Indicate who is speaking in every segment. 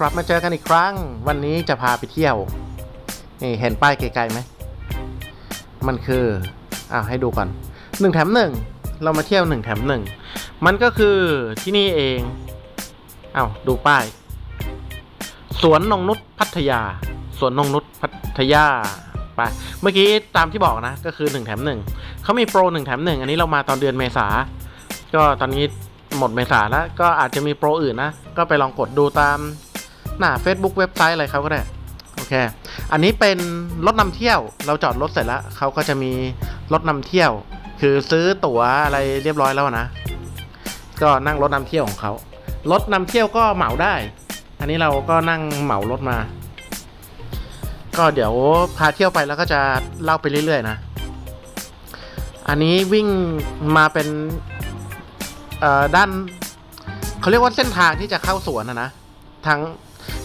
Speaker 1: กลับมาเจอกันอีกครั้ง วันนี้จะพาไปเที่ยว นี่เห็นป้ายไกลๆไหม มันคือ อ้าวให้ดูก่อนหนึ่งแถมหนึ่งเรามาเที่ยวหนึ่งแถมหนึ่งมันก็คือที่นี่เองอ้าวดูป้าย สวนนงนุษพัทยา สวนนงนุษพัทยาไปเมื่อกี้ตามที่บอกนะ ก็คือ1แถม1เขามีโปร1แถม1อันนี้เรามาตอนเดือนเมษา ก็ตอนนี้หมดเมษาแล้ว ก็อาจจะมีโปรอื่นนะ ก็ไปลองกดดูตาม หน้า Facebook เว็บไซต์อะไรเขาก็ได้โอเค อันนี้เป็นรถนำเที่ยวเราจอดรถเสร็จแล้วเขาก็จะมีรถนำเที่ยว คือซื้อตั๋วอะไรเรียบร้อยแล้วนะ ก็นั่งรถนำเที่ยวของเขารถนำเที่ยวก็เหมาได้ อันนี้เราก็นั่งเหมารถมา ก็เดี๋ยวพาเที่ยวไปแล้วก็จะเล่าไปเรื่อยๆนะ อันนี้วิ่งมาเป็นเอ่อด้านเขาเรียกว่าเส้นทางที่จะเข้าสวนนะนะทาง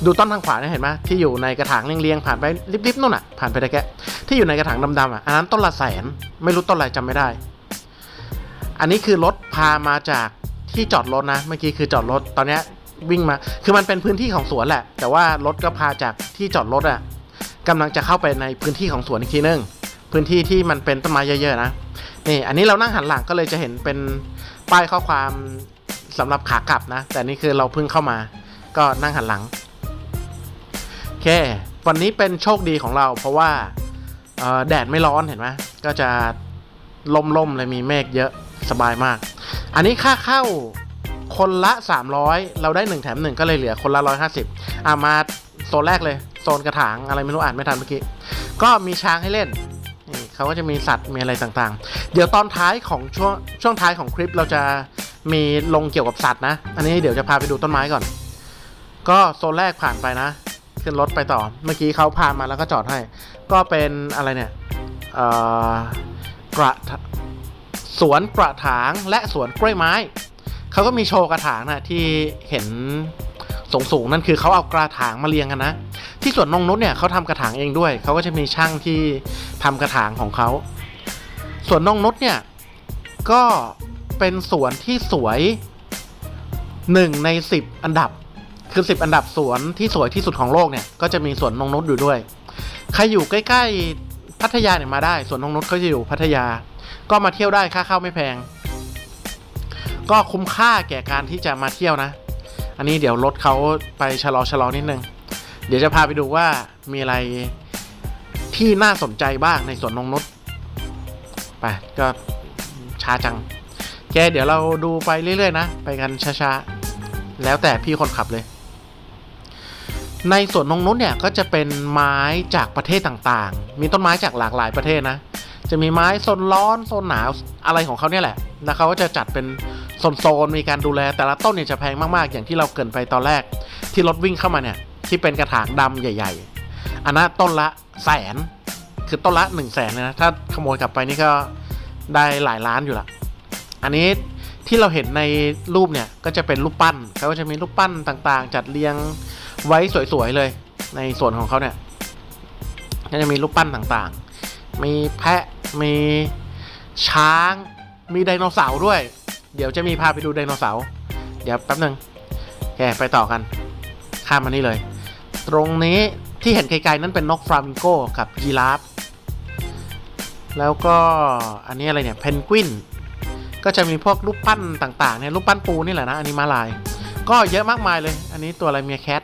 Speaker 1: ดูต้นทางขวาเนี่ยเห็นไหมที่อยู่ในกระถางเรียงๆผ่านไปริบๆนู่นอะผ่านไปตะแกะที่อยู่ในกระถางดำๆอะอันนั้นต้นละแสนไม่รู้ต้นอะไรจำไม่ได้ อันนี้คือรถพามาจากที่จอดรถนะ เมื่อกี้คือจอดรถตอนเนี้ยวิ่งมา คือมันเป็นพื้นที่ของสวนแหละ แต่ว่ารถก็พาจากที่จอดรถอะกำลังจะเข้าไปในพื้นที่ของสวนอีกทีนึงพื้นที่ที่มันเป็นต้นไม้เยอะๆนะนี่อันนี้เรานั่งหันหลังก็เลยจะเห็นเป็นป้ายข้อความสำหรับขากลับนะ แต่นี่คือเราเพิ่งเข้ามา ก็นั่งหันหลัง เค วันนี้เป็นโชคดีของเรา เพราะว่าแดดไม่ร้อนเห็นไหมก็จะล่มๆเลยมีเมฆเยอะสบายมาก อันนี้ค่าเข้าคนละ 300 เราได้ 1 แถม 1 ก็เลยเหลือคนละ 150อะมาโซนแรกเลย โซนกระถางอะไรไม่รู้อ่านไม่ทันเมื่อกี้ ก็มีช้างให้เล่นเขาก็จะมีสัตว์มีอะไรต่างๆ เดี๋ยวตอนท้ายของช่วงช่วงท้ายของคลิปเราจะมีลงเกี่ยวกับสัตว์นะ อันนี้เดี๋ยวจะพาไปดูต้นไม้ก่อน ก็โซนแรกผ่านไปนะ ขึ้นรถไปต่อ เมื่อกี้เขาพามาแล้วก็จอดให้ ก็เป็นอะไรเนี่ยกระสวนกระถางและสวนกล้วยไม้ เขาก็มีโชว์กระถางนะที่เห็นสูงสูงนั่นคือเขาเอากระถางมาเรียงกันนะ ที่สวนนงนุษเนี่ยเขาทำกระถางเองด้วย เขาก็จะมีช่างที่ทำกระถางของเขาสวนนงนุษเนี่ยก็เป็นสวนที่สวยหนึ่งในสิบอันดับ คือสิบอันดับสวนที่สวยที่สุดของโลกเนี่ย ก็จะมีสวนนงนุษอยู่ด้วย ใครอยู่ใกล้ๆพัทยาเนี่ยมาได้สวนนงนุษเขาจะอยู่พัทยา ก็มาเที่ยวได้ค่าเข้าไม่แพง ก็คุ้มค่าแก่การที่จะมาเที่ยวนะ อันนี้เดี๋ยวรถเขาไปชะลอชะลอนิดนึง เดี๋ยวจะพาไปดูว่ามีอะไรที่น่าสนใจบ้างในสวนนงนุษไปก็ช้าจัง แกเดี๋ยวเราดูไปเรื่อย ๆ นะ ไปกันช้า ๆ แล้วแต่พี่คนขับเลย ในสวนนงนุษเนี่ยก็จะเป็นไม้จากประเทศต่างๆ มีต้นไม้จากหลากหลายประเทศนะ จะมีไม้โซนร้อนโซนหนาวอะไรของเขาเนี่ยแหละแล้วเขาก็จะจัดเป็นโซนๆมีการดูแลแต่ละต้นเนี่ยจะแพงมากๆ อย่างที่เราเกินไปตอนแรก ที่รถวิ่งเข้ามาเนี่ยที่เป็นกระถางดำใหญ่ ๆ อันนั้นต้นละแสน คือต้นละหนึ่งแสนนะถ้าขโมยกลับไปนี่ก็ได้หลายล้านอยู่ละอันนี้ที่เราเห็นในรูปเนี่ยก็จะเป็นรูปปั้นเขาก็จะมีรูปปั้นต่างๆ จัดเรียง ไว้สวยๆเลย ในส่วนของเขาเนี่ยก็จะมีรูปปั้นต่างๆ มีแพะ มีช้าง มีไดโนเสาร์ด้วย เดี๋ยวจะมีพาไปดูไดโนเสาร์ เดี๋ยวแป๊บหนึ่งแกไปต่อกัน ข้ามมานี่เลย ตรงนี้ที่เห็นไกลๆนั่นเป็นนกฟลามิงโกกับยีราฟ แล้วก็อันนี้อะไรเนี่ย เพนกวิน ก็จะมีพวกรูปปั้นต่างๆเนี่ยรูปปั้นปูนี่แหละนะ อันนี้มาลาย ก็เยอะมากมายเลย อันนี้ตัวอะไรเมียแคท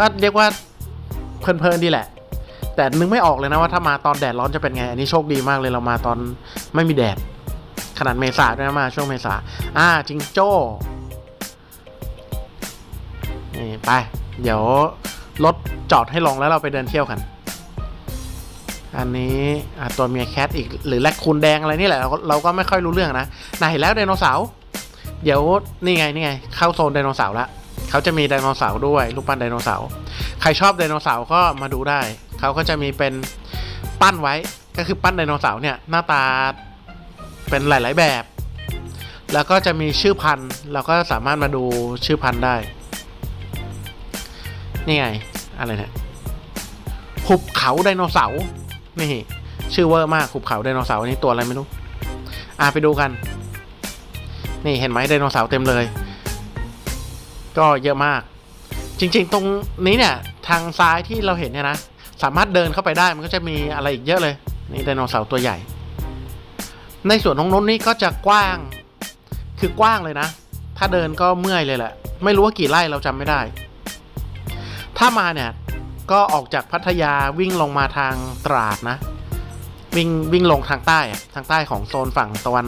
Speaker 1: ก็เรียกว่าเพลินๆดีแหละ แต่นึกไม่ออกเลยนะว่าถ้ามาตอนแดดร้อนจะเป็นไง อันนี้โชคดีมากเลยเรามาตอนไม่มีแดด ขนาดเมษาด้วยนะมาช่วงเมษาอ่าจิงโจ้นี่ไป เดี๋ยวรถจอดให้ลงแล้วเราไปเดินเที่ยวกัน อันนี้ตัวเมียแคทอีกหรือแรคคูนแดงอะไรนี่แหละเราก็เราก็ไม่ค่อยรู้เรื่องนะนายเห็นแล้วไดโนเสาร์เดี๋ยวนี่ไงนี่ไงเข้าโซนไดโนเสาร์ละ เขาจะมีไดโนเสาร์ด้วยรูปปั้นไดโนเสาร์ใครชอบไดโนเสาร์ก็มาดูได้ เขาก็จะมีเป็นปั้นไว้ก็คือปั้นไดโนเสาร์เนี่ยหน้าตาเป็นหลาย ๆ แบบ แล้วก็จะมีชื่อพันธุ์เราก็สามารถมาดูชื่อพันธุ์ได้ นี่ไง อะไรเนี่ยหุบเขาไดโนเสาร์นี่ชื่อเวอร์มากหุบเขาไดโนเสาร์อันนี้ตัวอะไรไม่รู้ อะไปดูกัน นี่เห็นไหมไดโนเสาร์เต็มเลย ก็เยอะมาก จริงๆ ตรงนี้เนี่ย ทางซ้ายที่เราเห็นเนี่ยนะ สามารถเดินเข้าไปได้มันก็จะมีอะไรอีกเยอะเลย นี่ไดโนเสาร์ตัวใหญ่ ในส่วนตรงน้นนี่ก็จะกว้าง คือกว้างเลยนะ ถ้าเดินก็เมื่อยเลยแหละ ไม่รู้ว่ากี่ไร่เราจำไม่ได้ ถ้ามาเนี่ยก็ออกจากพัทยาวิ่งลงมาทางตราดนะ วิ่งวิ่งลงทางใต้ทางใต้ของโซนฝั่งตะวัน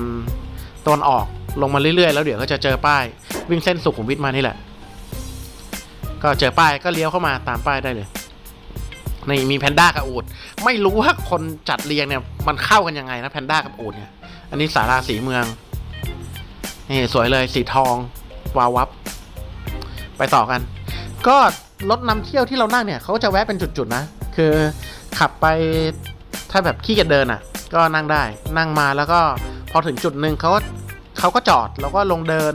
Speaker 1: ตะวันออกลงมาเรื่อยๆ แล้วเดี๋ยวก็จะเจอป้าย วิ่งเส้นสุขุมวิทมานี่แหละ ก็เจอป้ายก็เลี้ยวเข้ามาตามป้ายได้เลยนี่มีแพนด้ากับอูดไม่รู้ว่าคนจัดเรียงเนี่ยมันเข้ากันยังไงนะแพนด้ากับอูดเนี่ย อันนี้สาราสีเมืองนี่สวยเลยสีทอง วาววับ ไปต่อกัน ก็รถนำเที่ยวที่เรานั่งเนี่ยเขาจะแวะเป็นจุดๆนะ คือขับไปถ้าแบบขี้เกียจเดินอะ ก็นั่งได้นั่งมาแล้วก็พอถึงจุดหนึ่งเขาก็เขาก็จอดแล้วก็ลงเดิน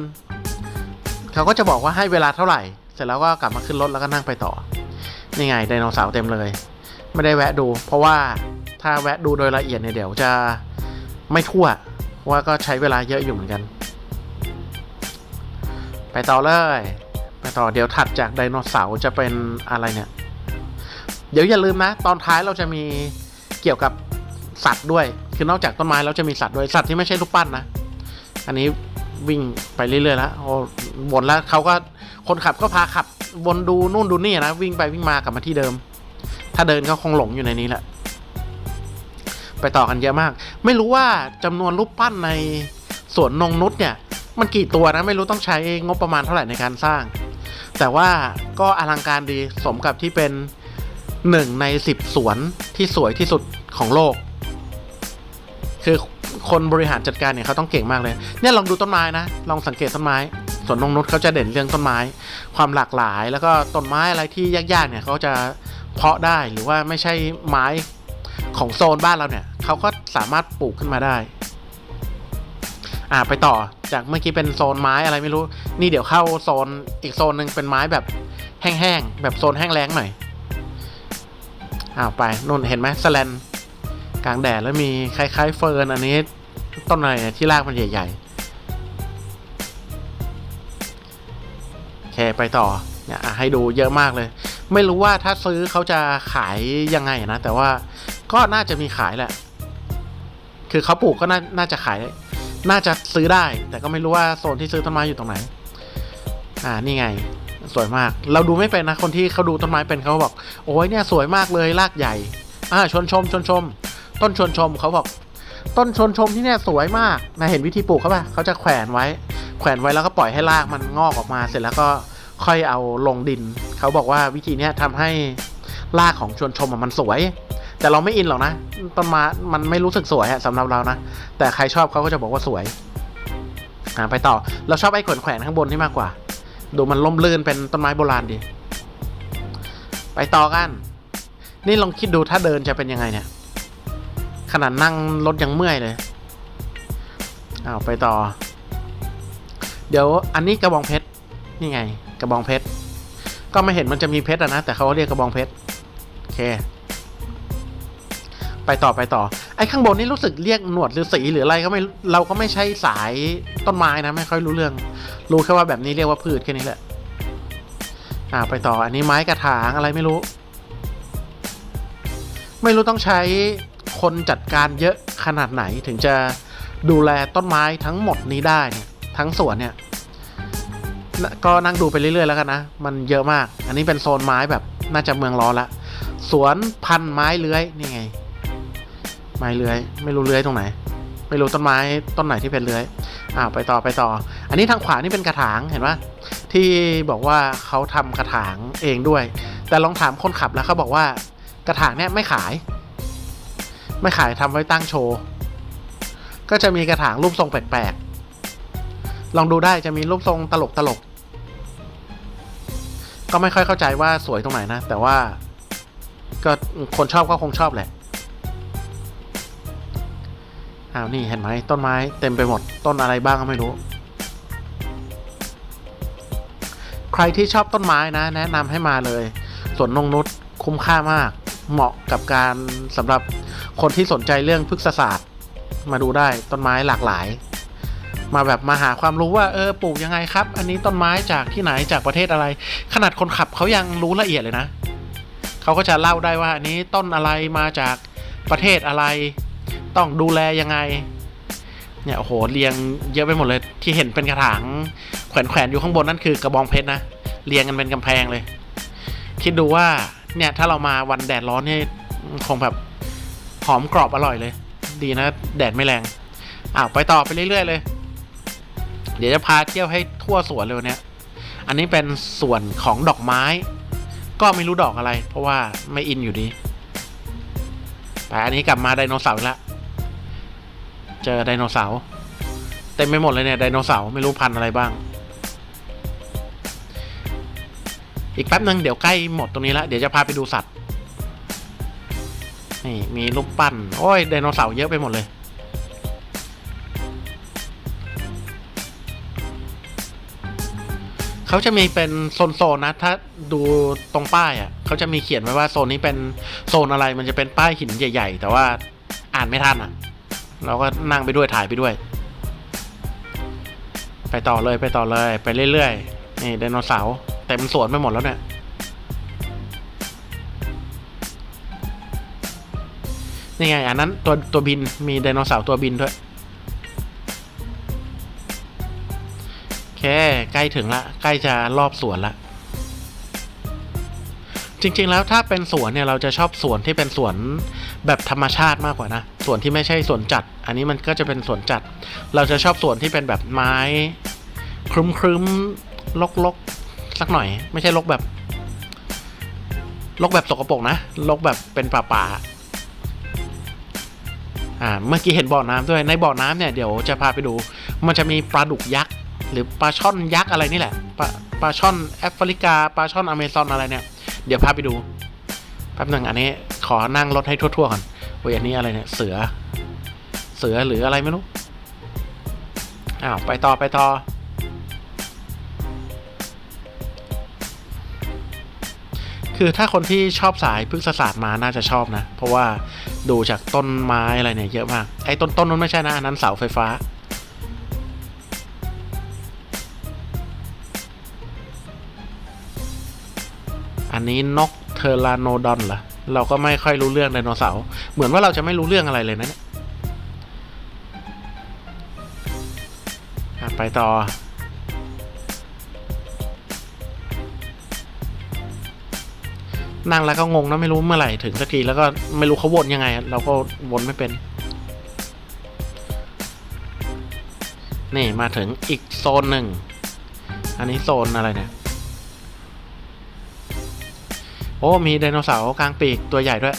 Speaker 1: เขาก็จะบอกว่าให้เวลาเท่าไหร่ เสร็จแล้วก็กลับมาขึ้นรถแล้วก็นั่งไปต่อ นี่ไงไดโนเสาร์เต็มเลย ไม่ได้แวะดู เพราะว่าถ้าแวะดูโดยละเอียดเนี่ยเดี๋ยวจะไม่ทั่ว ว่าก็ใช้เวลาเยอะอยู่เหมือนกัน ไปต่อเลย ไปต่อเดี๋ยวถัดจากไดโนเสาร์จะเป็นอะไรเนี่ย เดี๋ยวอย่าลืมนะ ตอนท้ายเราจะมีเกี่ยวกับสัตว์ด้วย คือนอกจากต้นไม้เราจะมีสัตว์ด้วยสัตว์ที่ไม่ใช่รูปปั้นนะ อันนี้วิ่งไปเรื่อยๆแล้วโอ้วนแล้วเขาก็ คนขับก็พาขับวนดูนู่นดูนี่นะวิ่งไปวิ่งมากลับมาที่เดิม ถ้าเดินก็คงหลงอยู่ในนี้แหละ ไปต่อกันเยอะมาก ไม่รู้ว่าจำนวนรูปปั้นในสวนนงนุษเนี่ย มันกี่ตัวนะไม่รู้ต้องใช้งบประมาณเท่าไหร่ในการสร้าง แต่ว่าก็อลังการดีสมกับที่เป็นหนึ่งในสิบสวนที่สวยที่สุดของโลก คือคนบริหารจัดการเนี่ยเขาต้องเก่งมากเลย เนี่ยลองดูต้นไม้นะ ลองสังเกตต้นไม้ ส่วนนงนุษเขาจะเด่นเรื่องต้นไม้ ความหลากหลาย แล้วก็ต้นไม้อะไรที่ยากๆเนี่ยเขาจะเพาะได้หรือว่าไม่ใช่ไม้ของโซนบ้านเราเนี่ยเขาก็สามารถปลูกขึ้นมาได้ อ่าไปต่อจากเมื่อกี้เป็นโซนไม้อะไรไม่รู้ นี่เดี๋ยวเข้าโซนอีกโซนหนึ่งเป็นไม้แบบแห้งๆแบบโซนแห้งแล้งหน่อยอ้าวไปนู่นเห็นไหมสแลนกลางแดดแล้วมีคล้ายๆเฟิร์นอันนี้ต้นอะไรที่รากมันใหญ่ ๆ เคไปต่อเนี่ยให้ดูเยอะมากเลย ไม่รู้ว่าถ้าซื้อเขาจะขายยังไงนะ แต่ว่าก็น่าจะมีขายแหละ คือเขาปลูกก็น่านาจะขาย น่าจะซื้อได้ แต่ก็ไม่รู้ว่าโซนที่ซื้อต้นไม้อยู่ตรงไหน อ่านี่ไง สวยมาก เราดูไม่เป็นนะคนที่เขาดูต้นไม้เป็นเขาบอก โอ้ยเนี่ยสวยมากเลยรากใหญ่ อ่าชนชมชนชม ต้นชนชมเขาบอก ต้นชนชมที่เนี่ยสวยมากนะเห็นวิธีปลูกเขาปะเขาจะแขวนไว้ แขวนไว้แล้วก็ปล่อยให้รากมันงอกออกมา เสร็จแล้วก็ค่อยเอาลงดิน เขาบอกว่าวิธีนี้ยทำให้รากของชวนชมมันสวย แต่เราไม่อินหรอกนะต้นไม้มันไม่รู้สึกสวยอะสำหรับเรานะ แต่ใครชอบเขาก็จะบอกว่าสวยอ่าไปต่อเราชอบไอ้ขนแขวนข้างบนนี่มากกว่า ดูมันล่มลื่นเป็นต้นไม้โบราณดี ไปต่อกัน นี่ลองคิดดูถ้าเดินจะเป็นยังไงเนี่ย ขนาดนั่งรถยังเมื่อยเลยเอาไปต่อ เดี๋ยวอันนี้กระบองเพชรนี่ไง กระบองเพชรก็ไม่เห็นมันจะมีเพชรอะนะ แต่เขาเรียกกระบองเพชรโอเค ไปต่อไปต่อ ไอ้ข้างบนนี่รู้สึกเรียกหนวดหรือสีหรืออะไรก็ไม่เราก็ไม่ใช่สายต้นไม้นะ ไม่ค่อยรู้เรื่อง รู้แค่ว่าแบบนี้เรียกว่าพืชแค่นี้แหละอ่าไปต่ออันนี้ไม้กระถางอะไรไม่รู้ ไม่รู้ต้องใช้คนจัดการเยอะขนาดไหนถึงจะดูแลต้นไม้ทั้งหมดนี้ได้เนี่ย ทั้งสวนเนี่ย ก็นั่งดูไปเรื่อยๆแล้วกันนะ มันเยอะมาก อันนี้เป็นโซนไม้แบบน่าจะเมืองร้อนละสวนพันไม้เลื้อยนี่ไง ไม้เลื้อย ไม่รู้เลื้อยตรงไหน ไม่รู้ต้นไม้ต้นไหนที่เป็นเลื้อยอ่าไปต่อไปต่อ อันนี้ทางขวานี่เป็นกระถางเห็นปะที่บอกว่าเขาทำกระถางเองด้วย แต่ลองถามคนขับแล้วเขาบอกว่ากระถางเนี่ยไม่ขาย ไม่ขายทำไว้ตั้งโชว์ ก็จะมีกระถางรูปทรงแปลกๆ ลองดูได้จะมีรูปทรงตลกตลก ก็ไม่ค่อยเข้าใจว่าสวยตรงไหนนะ แต่ว่าก็คนชอบก็คงชอบแหละอ้าวนี่เห็นไหมต้นไม้เต็มไปหมดต้นอะไรบ้างก็ไม่รู้ ใครที่ชอบต้นไม้นะ แนะนำให้มาเลยสวนนงนุษคุ้มค่ามาก เหมาะกับการสำหรับคนที่สนใจเรื่องพฤกษศาสตร์ มาดูได้ต้นไม้หลากหลาย มาแบบมาหาความรู้ว่าเออปลูกยังไงครับ อันนี้ต้นไม้จากที่ไหนจากประเทศอะไร ขนาดคนขับเขายังรู้ละเอียดเลยนะเขาก็จะเล่าได้ว่าอันนี้ต้นอะไรมาจากประเทศอะไร ต้องดูแลยังไงเนี่ยโอ้โหเรียงเยอะไปหมดเลยที่เห็นเป็นกระถางแขวนแขวนๆอยู่ข้างบนนั่นคือกระบองเพชรนะเรียงกันเป็นกำแพงเลย คิดดูว่าเนี่ยถ้าเรามาวันแดดร้อนเนี่ยคงแบบหอมกรอบอร่อยเลย ดีนะ แดดไม่แรงอ้าวไปต่อไปเรื่อยๆเลย เดี๋ยวจะพาเที่ยวให้ทั่วสวนเลยวันเนี้ยอันนี้เป็นส่วนของดอกไม้ ก็ไม่รู้ดอกอะไร เพราะว่าไม่อินอยู่ดีแต่อันนี้กลับมาไดโนเสาร์แล้วเจอไดโนเสาร์เต็มไปหมดเลยเนี่ยไดโนเสาร์ไม่รู้พันธุ์อะไรบ้าง อีกแป๊บนึงเดี๋ยวใกล้หมดตรงนี้แล้วเดี๋ยวจะพาไปดูสัตว์นี่มีรูปปั้นโอ้ยไดโนเสาร์เยอะไปหมดเลย เขาจะมีเป็นโซนๆนะ ถ้าดูตรงป้ายอะเขาจะมีเขียนไว้ว่าโซนนี้เป็นโซนอะไรมันจะเป็นป้ายหินใหญ่ ๆ แต่ว่าอ่านไม่ทันอะ เราก็นั่งไปด้วยถ่ายไปด้วย ไปต่อเลยไปต่อเลย ไปเรื่อยๆนี่ไดโนเสาร์เต็มสวนไปหมดแล้วเนี่ยนี่ไงอันนั้นตัวตัวบินมีไดโนเสาร์ตัวบินด้วย ใกล้ถึงละ ใกล้จะรอบสวนละ จริง ๆ แล้วถ้าเป็นสวนเนี่ยเราจะชอบสวนที่เป็นสวนแบบธรรมชาติมากกว่านะ สวนที่ไม่ใช่สวนจัด อันนี้มันก็จะเป็นสวนจัด เราจะชอบสวนที่เป็นแบบไม้ครึ้มครึ้มลกลกๆสักหน่อย ไม่ใช่ลกแบบลกแบบสกปรกนะลกแบบเป็นป่าป่าๆอ่าเมื่อกี้เห็นบ่อน้ำด้วยในบ่อน้ำเนี่ยเดี๋ยวจะพาไปดู มันจะมีปลาดุกยักษ์ หรือปลาช่อนยักษ์อะไรนี่แหละปลาปลาช่อนแอฟริกาปลาช่อนอเมซอนอะไรเนี่ย เดี๋ยวพาไปดูแป๊บหนึ่งอันนี้ขอนั่งรถให้ทั่วๆก่อนโอ้ยอันนี้อะไรเนี่ยเสือ เสือหรืออะไรไม่รู้อ้าวไปต่อไปต่อคือถ้าคนที่ชอบสายพฤกษศาสตร์มาน่าจะชอบนะ เพราะว่าดูจากต้นไม้อะไรเนี่ยเยอะมาก ไอ้ต้นต้นนั้นไม่ใช่นะอันนั้นเสาไฟฟ้า นี้นกเทอราโนดอนเหรอเราก็ไม่ค่อยรู้เรื่องไดโนเสาร์เหมือนว่าเราจะไม่รู้เรื่องอะไรเลยนะเนี่ยไปต่อ นั่งแล้วก็งงนะไม่รู้เมื่อไหร่ถึงสักทีแล้วก็ไม่รู้เขาวนยังไง เราก็วนไม่เป็น นี่มาถึงอีกโซนหนึ่ง อันนี้โซนอะไรเนี่ย โอ้ มีไดโนเสาร์กลางปีกตัวใหญ่ด้วย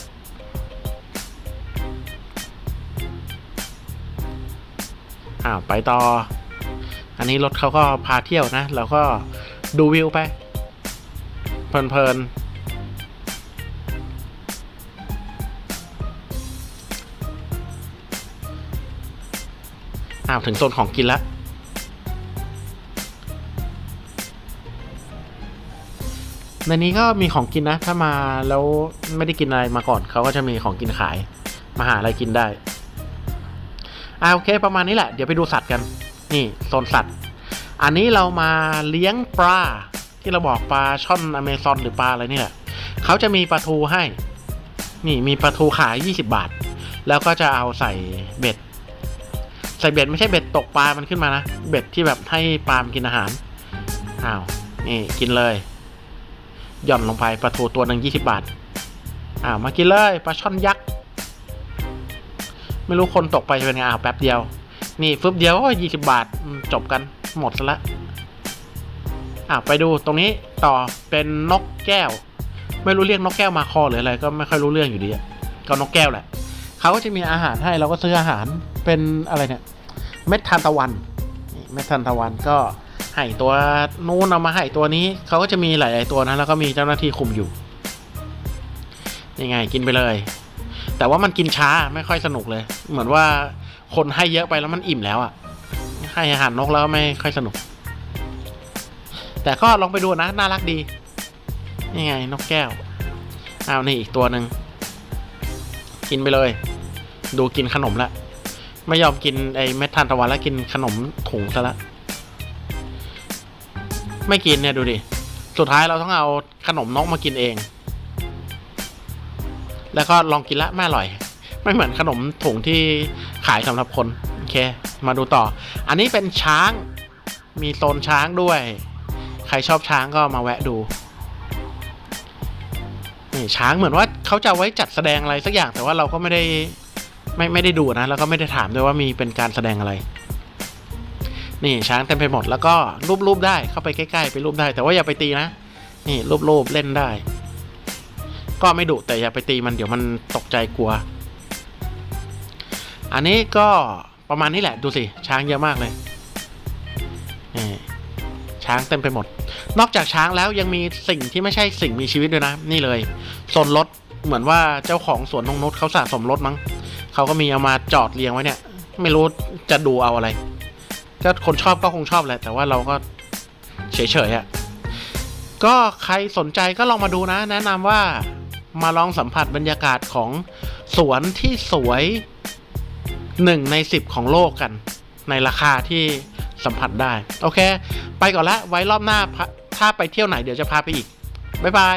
Speaker 1: อ้าว ไปต่อ อันนี้รถเขาก็พาเที่ยวนะ เราก็ดูวิวไป เพลินๆ อ้าว ถึงโซนของกินแล้ว ในนี้ก็มีของกินนะ ถ้ามาแล้วไม่ได้กินอะไรมาก่อนเขาก็จะมีของกินขาย มาหาอะไรกินได้ อ่าโอเคประมาณนี้แหละ เดี๋ยวไปดูสัตว์กัน นี่โซนสัตว์ อันนี้เรามาเลี้ยงปลาที่เราบอกปลาช่อนอเมซอนหรือปลาอะไรนี่แหละเขาจะมีปลาทูให้ นี่มีปลาทูขาย 20 บาท แล้วก็จะเอาใส่เบ็ด ใส่เบ็ดไม่ใช่เบ็ดตกปลา มันขึ้นมานะ เบ็ดที่แบบให้ปลามกินอาหาร อ้าว นี่กินเลย หย่อนลงไปปลาทูตัวหนึ่งยี่สิบาทอ้ามากินเลยปลาช่อนยักษ์ ไม่รู้คนตกไปเป็นไงอ้าวแป๊บเดียว นี่ฟึบเดียวก็ยี่สิบาทจบกันหมดซะละอ้าไปดูตรงนี้ต่อเป็นนกแก้ว ไม่รู้เรียกนกแก้วมาคอหรืออะไรก็ไม่ค่อยรู้เรื่องอยู่ดีอะก็นกแก้วแหละเขาก็จะมีอาหารให้เราก็ซื้ออาหารเป็นอะไรเนี่ย เม็ดทานตะวันนี่เม็ดทานตะวันก็ ให้ตัวนู้นเอามาให้ตัวนี้เขาก็จะมีหลาย ๆ ตัวนะแล้วก็มีเจ้าหน้าที่คุมอยู่ยังไงกินไปเลย แต่ว่ามันกินช้าไม่ค่อยสนุกเลย เหมือนว่าคนให้เยอะไปแล้วมันอิ่มแล้วอะ่ะให้อาหารนกแล้วไม่ค่อยสนุก แต่ก็ลองไปดูนะน่ารักดียังไงนกแก้วเอานี่อีกตัวหนึ่งกินไปเลย ดูกินขนมละไม่ยอมกินไอ้เม็ดทานตะวันแล้วกินขนมถุงซะละ ไม่กินเนี่ยดูดิ สุดท้ายเราต้องเอาขนมนกมากินเอง แล้วก็ลองกินละไม่อร่อย ไม่เหมือนขนมถุงที่ขายสำหรับคน โอเค มาดูต่อ อันนี้เป็นช้าง มีโซนช้างด้วย ใครชอบช้างก็มาแวะดูนี่ช้างเหมือนว่าเขาจะไว้จัดแสดงอะไรสักอย่างแต่ว่าเราก็ไม่ได้ไม่ไม่ได้ดูนะ แล้วก็ไม่ได้ถามด้วยว่ามีเป็นการแสดงอะไร นี่ช้างเต็มไปหมดแล้วก็รูปรูปได้เข้าไปใกล้ๆไปรูปได้ แต่ว่าอย่าไปตีนะ นี่รูปรูปเล่นได้ ก็ไม่ดุแต่อย่าไปตีมันเดี๋ยวมันตกใจกลัว อันนี้ก็ประมาณนี้แหละดูสิช้างเยอะมากเลยนี่ช้างเต็มไปหมด นอกจากช้างแล้วยังมีสิ่งที่ไม่ใช่สิ่งมีชีวิตด้วยนะ นี่เลยโซนรถเหมือนว่าเจ้าของสวนนงนุชเขาสะสมรถมั้งเขาก็มีเอามาจอดเรียงไว้เนี่ย ไม่รู้จะดูเอาอะไร ก็คนชอบก็คงชอบแหละ แต่ว่าเราก็เฉยๆอะ่ะก็ใครสนใจก็ลองมาดูนะ แนะนำว่ามาลองสัมผัสบรรยากาศของสวนที่สวยหนึ่งในสิบของโลกกัน ในราคาที่สัมผัสได้ โอเค ไปก่อนละไว้รอบหน้า ถ้าไปเที่ยวไหนเดี๋ยวจะพาไปอีก บ๊ายบาย